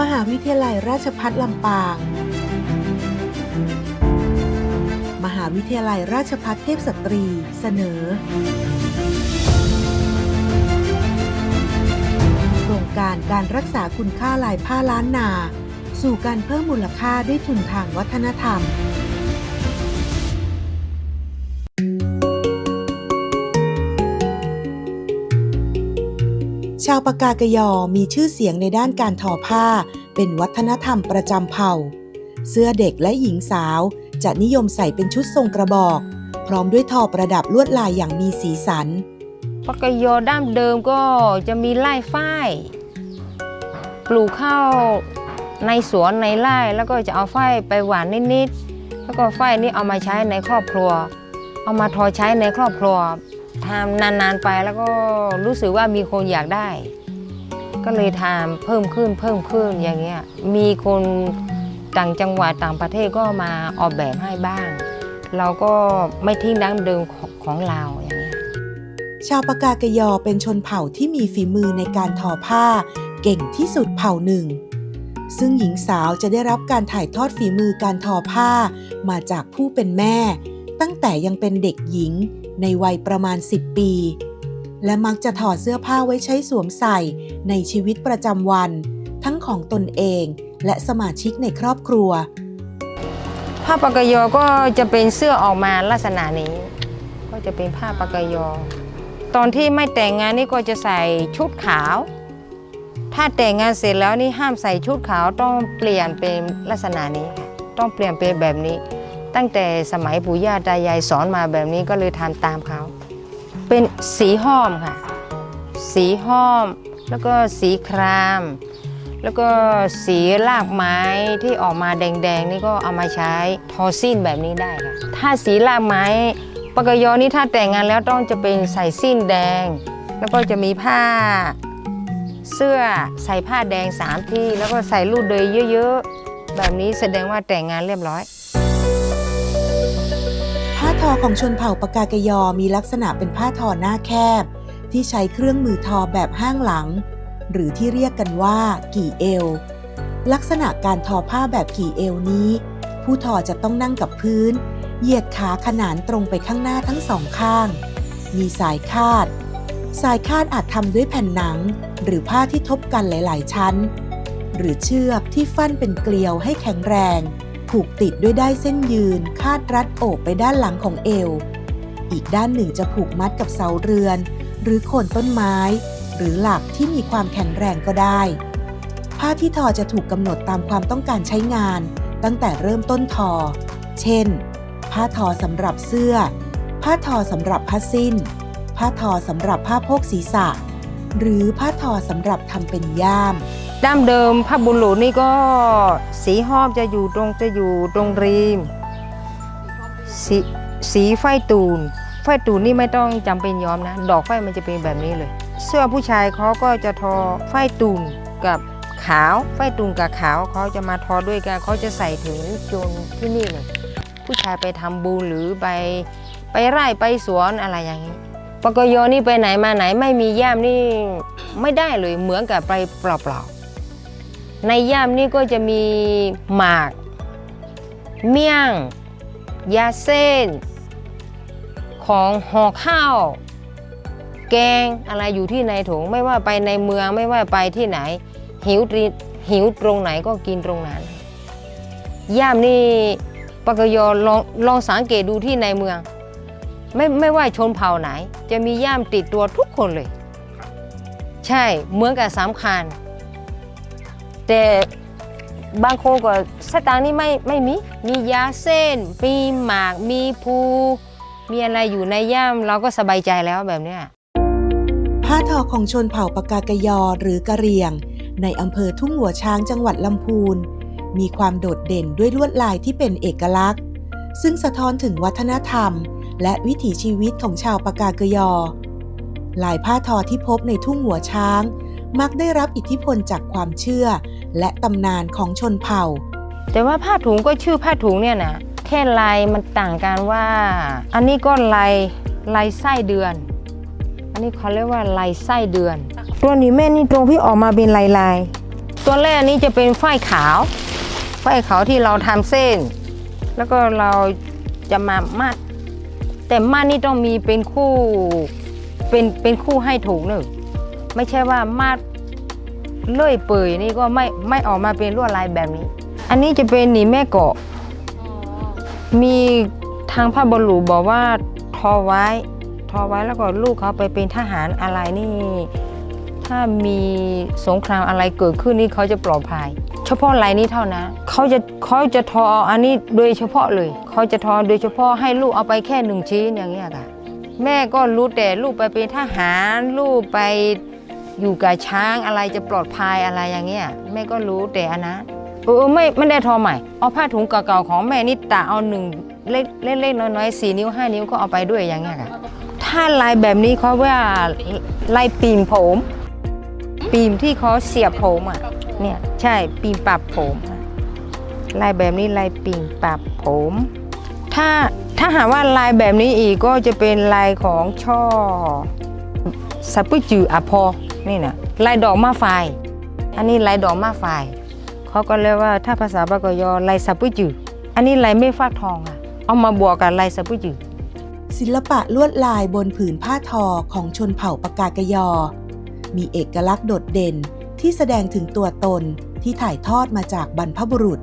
มหาวิทยาลัยราชพัฒลำปาง มหาวิทยาลัยราชพัฒเทพสตรีเสนอ โครงการการรักษาคุณค่าลายผ้าล้านนา สู่การเพิ่มมูลค่าด้วยทุนทางวัฒนธรรม ชาวปากากยอมีชื่อเสียงในด้านการทอผ้า เป็นวัฒนธรรมประจำเผ่า เสื้อเด็กและหญิงสาวจะนิยมใส่เป็นชุดทรงกระบอก พร้อมด้วยทอประดับลวดลายอย่างมีสีสันปากยอดั้มเดิมก็จะมีไร่ฝ้ายปลูกข้าวในสวนในไร่แล้วก็จะเอาฝ้ายไปหวานนิดๆแล้วก็ฝ้ายนี่เอามาใช้ในครอบครัว เอามาทอใช้ในครอบครัว ทำนานๆไปแล้วก็รู้สึกว่ามีคนอยากได้ ก็เลยทำเพิ่มขึ้นเพิ่มขึ้นอย่างเงี้ยมีคนต่างจังหวัดต่างประเทศก็มาออกแบบให้บ้าง เราก็ไม่ทิ้งดั้งเดิมของของเราอย่างเงี้ยชาวปากากยอเป็นชนเผ่าที่มีฝีมือในการทอผ้า เก่งที่สุดเผ่าหนึ่ง ซึ่งหญิงสาวจะได้รับการถ่ายทอดฝีมือการทอผ้า มาจากผู้เป็นแม่ ตั้งแต่ยังเป็นเด็กหญิง ในวัยประมาณ 10 ปี และมักจะถอดเสื้อผ้าไว้ใช้สวมใส่ในชีวิตประจำวัน ทั้งของตนเองและสมาชิกในครอบครัว ผ้าปากกยอก็จะเป็นเสื้อออกมาลักษณะนี้ ก็จะเป็นผ้าปากกยอ ตอนที่ไม่แต่งงานนี่ก็จะใส่ชุดขาว ถ้าแต่งงานเสร็จแล้วนี่ห้ามใส่ชุดขาวต้องเปลี่ยนเป็นลักษณะนี้ค่ะต้องเปลี่ยนเป็นแบบนี้ ตั้งแต่สมัยปู่ย่าตายายสอนมาแบบนี้ก็เลยทำตามเขา เป็นสีห้อมค่ะ สีห้อม แล้วก็สีคราม แล้วก็สีรากไม้ที่ออกมาแดงๆ นี่ก็เอามาใช้ทอสิ้นแบบนี้ได้ค่ะ ถ้าสีรากไม้ปกยอนี่ถ้าแต่งงานแล้วต้องจะเป็นใส่สิ้นแดง แล้วก็จะมีผ้าเสื้อใส่ผ้าแดงสามที่ แล้วก็ใส่ลูกเดยเยอะๆ แบบนี้แสดงว่าแต่งงานเรียบร้อย อของชนเผ่าปากากยอมีลักษณะเป็นผ้าทอหน้าแคบ ที่ใช้เครื่องมือทอแบบห้างหลัง หรือที่เรียกกันว่า กี่เอว ลักษณะการทอผ้าแบบกี่เอวนี้ ผู้ทอจะต้องนั่งกับพื้น เหยียดขาขนานตรงไปข้างหน้าทั้งสองข้าง มีสายคาด สายคาดอาจทำด้วยแผ่นหนัง หรือผ้าที่ทบกันหลาย ๆ ชั้น หรือเชือกที่ฟั่นเป็นเกลียวให้แข็งแรง ผูกติดด้วยได้ายเส้นยืน คาดรัดโอบไปด้านหลังของเอว อีกด้านหนึ่งจะผูกมัดกับเสาเรือน หรือโคนต้นไม้ หรือหลักที่มีความแข็งแรงก็ได้ ผ้าที่ทอจะถูกกำหนดตามความต้องการใช้งาน ตั้งแต่เริ่มต้นทอ เช่น ผ้าทอสำหรับเสื้อ ผ้าทอสำหรับผ้าสิ้น ผ้าทอสำหรับผ้าโพกศีรษะ หรือผ้าทอสำหรับทำเป็นย่าม ดั้มเดิมผ้าบุญหลวงนี่ก็สีห้อมจะอยู่ตรงจะอยู่ตรงรีมสีสีไฟตูน ไฟตูนนี่ไม่ต้องจำเป็นย้อมนะ ดอกไฟมันจะเป็นแบบนี้เลย เสื้อผู้ชายเขาก็จะทอไฟตูนกับขาว ไฟตูนกับขาวเขาจะมาทอด้วยกันเขาจะใส่ถึงจนที่นี่เลย ผู้ชายไปทำบุญหรือไปไปไร่ไปสวนอะไรอย่างนี้ปกยนี่ไปไหนมาไหนไม่มีย่ามนี่ไม่ได้เลยเหมือนกับไปเปล่าๆ ในย่ามนี่ก็จะมีหมาก เมี่ยง ยาเส้น ของห่อข้าว แกงอะไรอยู่ที่ในถุงไม่ว่าไปในเมืองไม่ว่าไปที่ไหน หิวตรีหิวตรงไหนก็กินตรงนั้น ย่ามนี่ปกยอลองลองสังเกตดูที่ในเมือง ไม่ไม่ว่าชนเผ่าไหน จะมีย่ามติดตัวทุกคนเลย ใช่เหมือนกับสำคัญ แต่บางคนก็สตางค์นี่ไม่ไม่มี มียาเส้น มีหมาก มีภูมีอะไรอยู่ในย่ามเราก็สบายใจแล้วแบบเนี้ยผ้าทอของชนเผ่าปากากยอหรือกะเหรี่ยง ในอำเภอทุ่งหัวช้างจังหวัดลำพูน มีความโดดเด่นด้วยลวดลายที่เป็นเอกลักษณ์ ซึ่งสะท้อนถึงวัฒนธรรม และวิถีชีวิตของชาวปากากยอ ลายผ้าทอที่พบในทุ่งหัวช้าง มักได้รับอิทธิพลจากความเชื่อ และตำนานของชนเผ่า แต่ว่าผ้าถุงก็ชื่อผ้าถุงเนี่ยนะแค่ลายมันต่างกันว่า อันนี้ก็ลายลายไส้เดือน อันนี้เขาเรียกว่าลายไส้เดือน ตัวนี้แม่นี่ตรงที่ออกมาเป็นลายลายตัวแรกนี้จะเป็นฝ้ายขาวฝ้ายขาวที่เราทำเส้น แล้วก็เราจะมามัด แต่มัดนี่ต้องมีเป็นคู่เป็นเป็นคู่ให้ถูกเนอะไม่ใช่ว่ามัด เลื่อยเปื่อยนี่ก็ไม่ไม่ออกมาเป็นลวดลายแบบนี้ อันนี้จะเป็นหนีแม่เกาะมีทางพระบรมบอกว่าทอไว้ ทอไว้แล้วก็ลูกเขาไปเป็นทหารอะไรนี่ ถ้ามีสงครามอะไรเกิดขึ้นนี่เขาจะปลอดภัย เฉพาะลายนี้เท่านั้นเขาจะเขาจะทออันนี้โดยเฉพาะเลยเขาจะทอโดยเฉพาะให้ลูกเอาไปแค่หนึ่งชิ้นอย่างเงี้ยค่ะแม่ก็รู้แต่ลูกไปเป็นทหารลูกไป อยู่กับช้างอะไรจะปลอดภัยอะไรอย่างเงี้ยแม่ก็รู้แต่อันนั้นเออไม่ไม่ได้ทอใหม่เอาผ้าถุงเก่าๆของแม่นี่ตาเอาหนึ่งเล็กเล็กๆน้อยๆสี่นิ้วห้านิ้วก็เอาไปด้วยอย่างเงี้ยค่ะถ้าลายแบบนี้เขาว่าลายปีมผมปีมที่เขาเสียบผมอะเนี่ยใช่ปีมปรับผมลายแบบนี้ลายปีมปรับผม ถ้าถ้าหากว่าลายแบบนี้อีกก็จะเป็นลายของช่อสับปุจืออะพอ นี่นะลายดอกมะไฟ อันนี้ลายดอกมะไฟเขาก็เรียกว่าถ้าภาษาบากยอลายสับปุจืออันนี้ลายไม่ฟักทองอะ เอามาบวกกับลายสับปุจือศิลปะลวดลายบนผืนผ้าทอของชนเผ่าปากากยอ มีเอกลักษณ์โดดเด่นที่แสดงถึงตัวตนที่ถ่ายทอดมาจากบรรพบุรุษ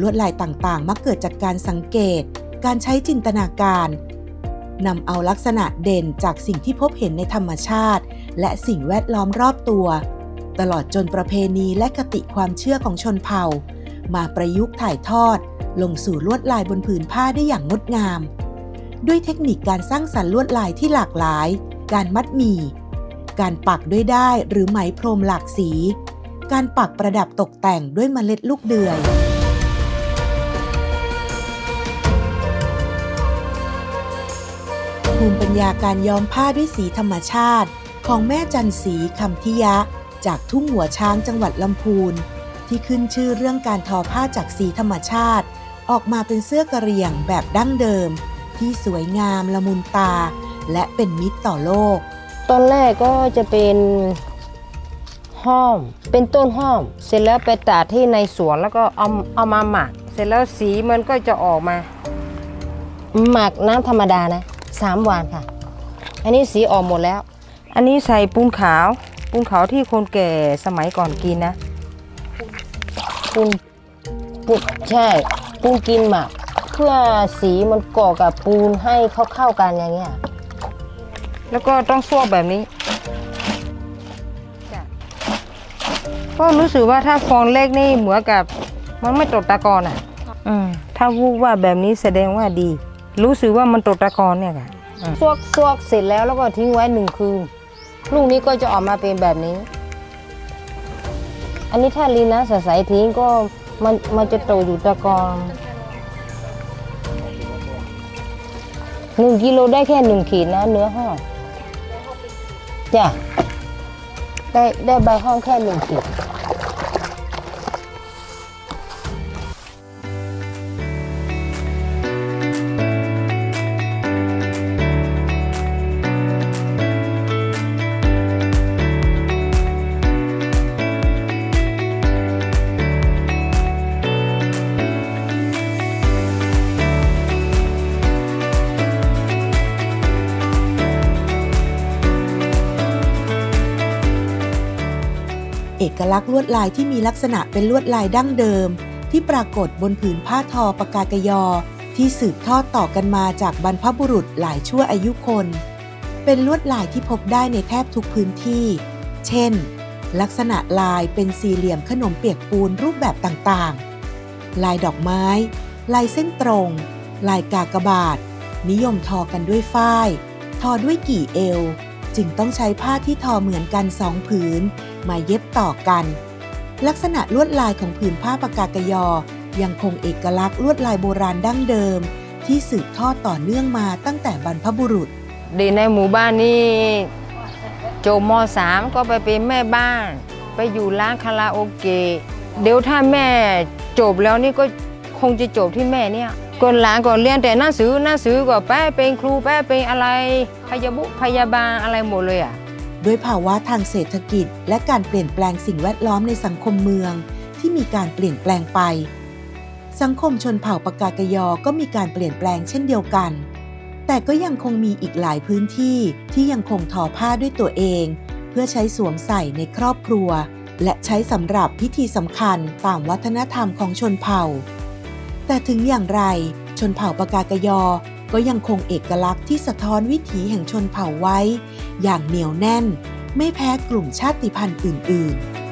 ลวดลายต่างๆ มักเกิดจากการสังเกต การใช้จินตนาการนำเอาลักษณะเด่นจากสิ่งที่พบเห็นในธรรมชาติ และสิ่งแวดล้อมรอบตัว ตลอดจนประเพณีและคติความเชื่อของชนเผ่า มาประยุกต์ถ่ายทอด ลงสู่ลวดลายบนผืนผ้าได้อย่างงดงาม ด้วยเทคนิคการสร้างสรรค์ลวดลายที่หลากหลาย การมัดหมี่ การปักด้วยได้หรือไหมพรมหลากสี การปักประดับตกแต่งด้วยเมล็ดลูกเดือยภูมิปัญญาการย้อมผ้าด้วยสีธรรมชาติ ของแม่จันสีคำทิยะ จากทุ่งหัวช้างจังหวัดลำพูน ที่ขึ้นชื่อเรื่องการทอผ้าจากสีธรรมชาติ ออกมาเป็นเสื้อกระเหรี่ยงแบบดั้งเดิม ที่สวยงามละมุนตา และเป็นมิตรต่อโลกต้นแรกก็จะเป็นห้อม เป็นต้นห้อม เสร็จแล้วไปตัดที่ในสวนแล้วก็เอาเอามาหมัก เสร็จแล้วสีมันก็จะออกมา หมักน้ำธรรมดานะสามวันค่ะ อันนี้สีออกหมดแล้ว อันนี้ใส่ปูนขาว ปูนขาวที่คนแก่สมัยก่อนกินนะปูนปูนใช่ปูนกินหมัก เพื่อสีมันเกาะกับปูนให้เข้าเข้าๆกันอย่างเงี้ย แล้วก็ต้องซวกแบบนี้ก็รู้สึกว่าถ้าฟองเล็กนี่เหมือนกับมันไม่ตกตะกอนอะอืมถ้าวูบว่าแบบนี้แสดงว่าดี รู้สึกว่ามันตกตะกอนเนี่ยค่ะซวกซวกเสร็จแล้วแล้วก็ทิ้งไว้หนึ่งคืน ลูกนี้ก็จะออกมาเป็นแบบนี้ อันนี้ถ้าลีนะใสๆทิ้งก็มันมันจะโตอยู่ตะกอนหนึ่งกิโลได้แค่หนึ่งขีดนะ เนื้อห้องจ้ะได้ได้ใบห้องแค่หนึ่งขีด ลักษณ์ลวดลายที่มีลักษณะเป็นลวดลายดั้งเดิม ที่ปรากฏบนผืนผ้าทอปากากยอ ที่สืบทอดต่อกันมาจากบรรพบุรุษหลายชั่วอายุคน เป็นลวดลายที่พบได้ในแทบทุกพื้นที่ เช่น ลักษณะลายเป็นสี่เหลี่ยมขนมเปียกปูนรูปแบบต่างๆ ลายดอกไม้ ลายเส้นตรง ลายกากบาท นิยมทอกันด้วยฝ้าย ทอด้วยกี่เอว จึงต้องใช้ผ้าที่ทอเหมือนกันสองผืน มาเย็บต่อกัน ลักษณะลวดลายของผืนผ้าปากากยอ ยังคงเอกลักษณ์ลวดลายโบราณดั้งเดิม ที่สืบทอดต่อเนื่องมาตั้งแต่บรรพบุรุษเด็กในหมู่บ้านนี่จบมสามก็ไปเป็นแม่บ้าน ไปอยู่ร้านคาราโอเกะเดี๋ยวถ้าแม่จบแล้วนี่ก็คงจะจบที่แม่เนี่ยก่อนหลานก่อนเรียนแต่หนังสือหนังสือก็แป้เป็นครูแป้เป็นอะไรพยาบุพยาบาลอะไรหมดเลยอะ ด้วยภาวะทางเศรษฐกิจ และการเปลี่ยนแปลงสิ่งแวดล้อมในสังคมเมือง ที่มีการเปลี่ยนแปลงไป สังคมชนเผ่าปากากยอก็มีการเปลี่ยนแปลงเช่นเดียวกัน แต่ก็ยังคงมีอีกหลายพื้นที่ที่ยังคงทอผ้าด้วยตัวเอง เพื่อใช้สวมใส่ในครอบครัว และใช้สำหรับพิธีสำคัญตามวัฒนธรรมของชนเผ่า แต่ถึงอย่างไรชนเผ่าปากากยอ ก็ยังคงเอกลักษณ์ที่สะท้อนวิถีแห่งชนเผ่าไว้ อย่างเหนียวแน่น ไม่แพ้กลุ่มชาติพันธุ์อื่น ๆ